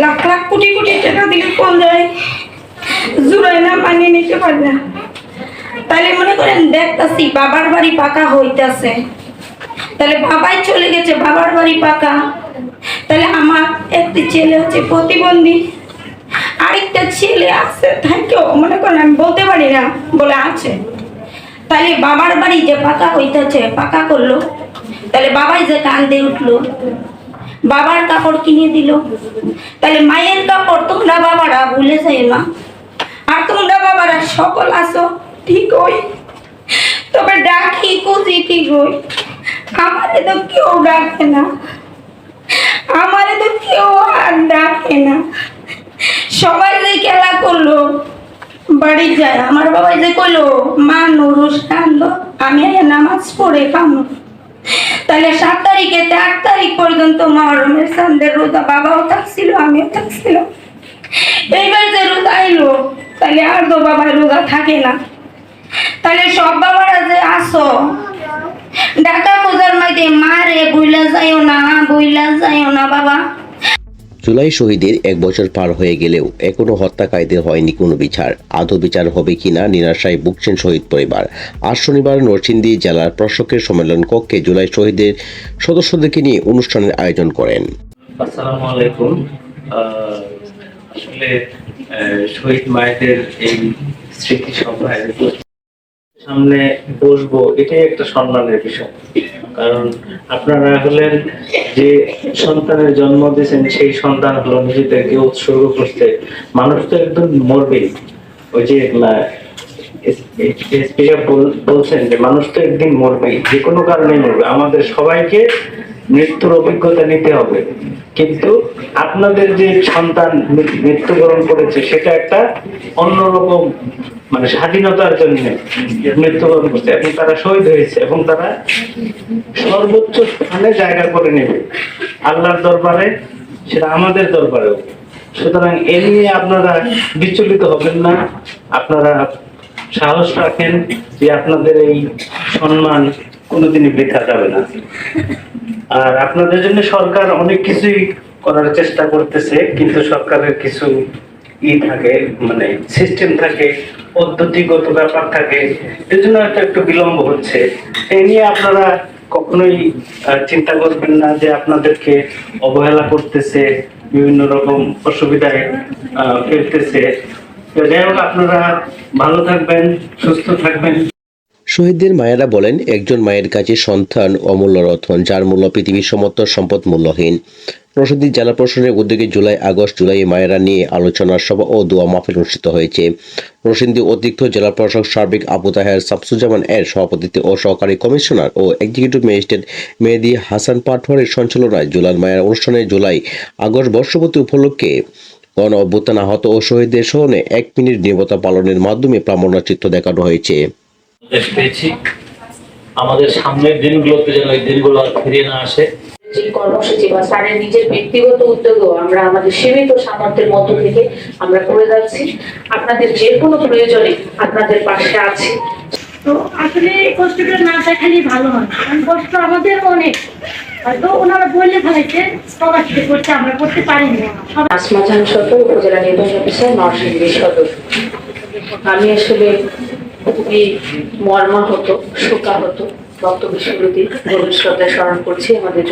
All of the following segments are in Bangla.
লাখ লাখ কোটি কোটি টাকা দিলে কোন যায় জুড়াই না মানিয়ে নিতে পারে না। তাহলে মনে করেন, দেখতাছি, বাবার বাড়ি পাকা হইতাছে। তাহলে বাবাই চলে গেছে, বাবার বাড়ি পাকা। তাহলে আমার একটি ছেলে হচ্ছে প্রতিবন্ধী। আরেকটা ছেলে আছে থাকেও মনে করেন, আমি বলতে পারি না, বলে আছে। তাহলে বাবার বাড়ি যে পাকা হইতেছে, পাকা করল। তাহলে বাবাই যে কান্দে উঠল। বাবার কাপড় কিনে দিল। তাহলে মায়ের কাপড় তোমরা বাবারা ভুলে যাই না। আর তোমরা বাবারা সকল আসো ঠিক হই তবে ডাকি কুচি ঠিক হই আমারে তো কেউ ডাকে না। আমারে তো কেউ আর ডাকে না। সবাই যে খেলা করল, বাড়ি যায়। আমার বাবাই যে কইলো, মা নুরুস কান্দ আমি নামাজ পড়ে কামো তাহলে সাত তারিখে আট তারিখ পর্যন্ত মহরমের চান্দের রোজা বাবাও থাকছিল, আমিও থাকছিলাম এইবার যে রোদা এলো তাহলে আর তো বাবা রোদা থাকে না। তাহলে সব বাবারা যে আসো ডাকা পূজার মাইতে মারে, বইলা যাইও না, বইলা যাইও না বাবা। জুলাই শহীদের এক বছর পার হয়ে গেলেও এখনও হত্যাকারীদের হয়নি কোনো বিচার। আদৌ বিচার হবে কিনা নিরাশায় ভুগছেন শহীদ পরিবার। আজ শনিবার নরসিংদী জেলার প্রশাসকের সম্মেলন কক্ষে জুলাই শহীদের সদস্যদেরকে নিয়ে অনুষ্ঠানের আয়োজন করেন। আসলে শহীদ মায়েদের এই স্মৃতি সভায় সামনে বসবো, এটাই একটা সম্মানের বিষয়। কারণ আপনারা হলেন যে সন্তানের জন্ম দিয়েছেন, সেই সন্তান হলো নিজেদেরকে উৎসর্গ করতে। মানুষ তো একদম মরবেই। ওই যে বলছেন যে মানুষ তো একদিন মরবেই, যে কোনো কারণে মরবে। আমাদের সবাইকে মৃত্যুর অভিজ্ঞতা নিতে হবে। কিন্তু আপনাদের যে সন্তান মৃত্যুবরণ করেছে, সেটা একটা অন্যরকম মানে স্বাধীনতার জন্য মৃত্যুবরণ করছে এবং তারা শহীদ হয়েছে এবং তারা সর্বোচ্চ স্থানে জায়গা করে নেবে। আল্লাহর দরবারে সেটা আমাদের দরবারেও। সুতরাং এ নিয়ে আপনারা বিচলিত হবেন না। আপনারা সাহস রাখেন যে আপনাদের এই সম্মান কোনোদিনই বৃথা যাবে না। আর আপনাদের জন্য সরকার অনেক কিছুই করার চেষ্টা করতেছে, কিন্তু সরকারের কিছু ই থাকে মানে সিস্টেম থাকে, পদ্ধতিগত ব্যাপার থাকে এর জন্য হয়তো একটু বিলম্ব হচ্ছে। এই নিয়ে আপনারা কখনোই চিন্তা করবেন না যে আপনাদেরকে অবহেলা করতেছে, বিভিন্ন রকম অসুবিধায় ফেলতেছে। যাই হোক, আপনারা ভালো থাকবেন, সুস্থ থাকবেন। শহীদদের মায়েরা বলেন, একজন মায়ের কাছে সন্তান অমূল্য রতন, যার মূল্য পৃথিবীর সমস্ত সম্পদ মূল্যহীন। নরসিংদী জেলা প্রশাসনের উদ্যোগে জুলাই, আগস্ট, জুলাই মায়েরা নিয়ে আলোচনা সভা ও দোয়া মাহফিল অনুষ্ঠিত হয়েছে। নরসিংদী অতিরিক্ত জেলা প্রশাসক সার্বিক আবু তাহের শামসুজ্জামান এর সভাপতিত্বে ও সহকারী কমিশনার ও এক্সিকিউটিভ ম্যাজিস্ট্রেট মেহেদি হাসান পাটোয়ারের সঞ্চালনায় জুলাই মায়ের অনুষ্ঠানে জুলাই, আগস্ট বর্ষপতি উপলক্ষে গণ অভ্যুত্থান আহত ও শহীদদের স্মরণে এক মিনিট নিরবতা পালনের মাধ্যমে প্রামাণ্য চিত্র দেখানো হয়েছে। পেয়েছি। আমাদের সামনের দিনগুলোতে যেন এই দিনগুলো আর ফিরিয়ে না আসে। যে কর্মসূচি বা স্যারের নিজের ব্যক্তিগত উদ্যোগও আমরা আমাদের সীমিত সামর্থ্যের মধ্য থেকে আমরা করে যাচ্ছি। আপনাদের যে কোনো প্রয়োজনে আপনাদের পাশে আছি। তো আসলে কষ্টটা না দেখালে ভালো হয় কারণ কষ্ট আমাদের অনেক। হয়তো ওনারা বললে ফেলাইছে স্কলারশিপ করতে আমরা করতে পারিনি। সদর উপজেলা নির্বাহী অফিসার নরসিংদী সদর। আমি আসলে খুবই মর্মাহত শোকাহত বক্তব্য শুরুতে ভবিষ্যতে স্মরণ করছি আমাদের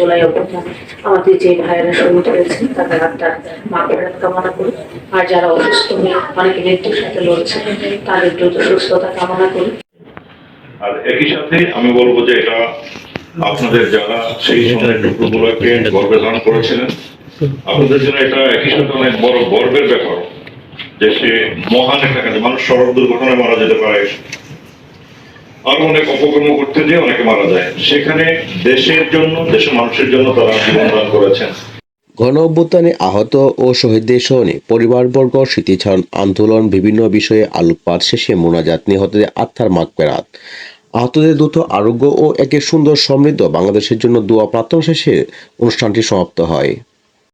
আমাদের যে ভাইয়েরা শহীদ হয়েছেন, তাদের আত্মার কামনা করি। আর যারা অসুস্থ হয়ে অনেকে মৃত্যুর সাথে লড়ছে, তাদের দ্রুত সুস্থতা কামনা করি। আর একই সাথে আমি বলব যে এটা আপনাদের যারা সেই সময় টুকরোগুলোকে গর্বে ধারণ করেছিলেন, আপনাদের জন্য এটা একই সাথে অনেক বড় গর্বের ব্যাপার। যে সে মহান একটা কাজ, মানুষ সড়ক দুর্ঘটনায় মারা যেতে পারে। আরও অনেক অপকর্ম করতে গিয়ে অনেকে মারা যায়। সেখানে দেশের জন্য, দেশের মানুষের জন্য তারা জীবন দান করেছেন। গণ অভ্যুত্থানে আহত ও শহীদদের স্মরণে পরিবারবর্গ, স্মৃতিচারণ আন্দোলন বিভিন্ন বিষয়ে আলোকপাত শেষে মোনাজাত নিহতদের আত্মার মাগফেরাত। আহতদের দ্রুত আরোগ্য ও একে সুন্দর সমৃদ্ধ বাংলাদেশের জন্য দোয়া প্রার্থনা শেষে অনুষ্ঠানটি সমাপ্ত হয়।